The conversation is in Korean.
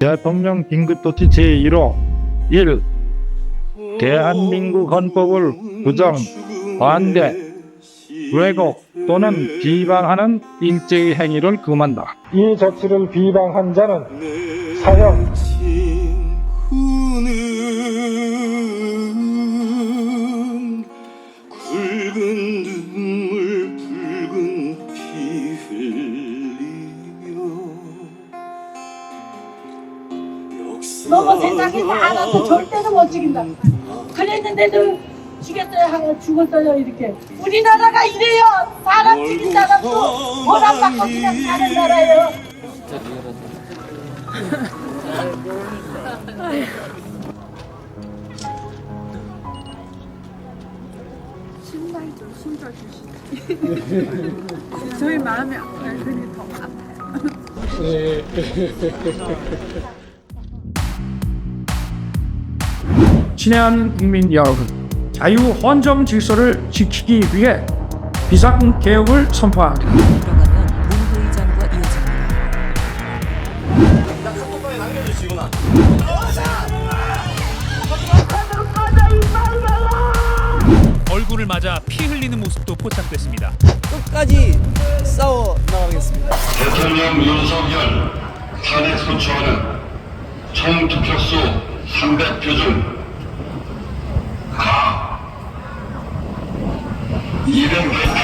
대통령 긴급조치 제1호 1. 대한민국 헌법을 부정, 반대, 왜곡 또는 비방하는 일제의 행위를 금한다. 이 조치를 비방한 자는 사형, 너무 생각이 많아서 절대로 못 죽인다. 그랬는데도 죽였어요 하고 죽었어요 이렇게. 우리나라가 이래요. 사람 죽인 사람도 보람받고 그냥 사는 나라예요. 심장이죠, 심장 주시. 저희 마음이 아파요. 그니 더 아파요. 친애하는 국민 여러분, 자유 헌정 질서를 지키기 위해 비상 개혁을 선포합니다. 얼굴을 맞아 피 흘리는 모습도 포착됐습니다. 끝까지 싸워 나가겠습니다. 대통령 윤석열 탄핵 소추하는 총 투표수 300표 중 가. 200표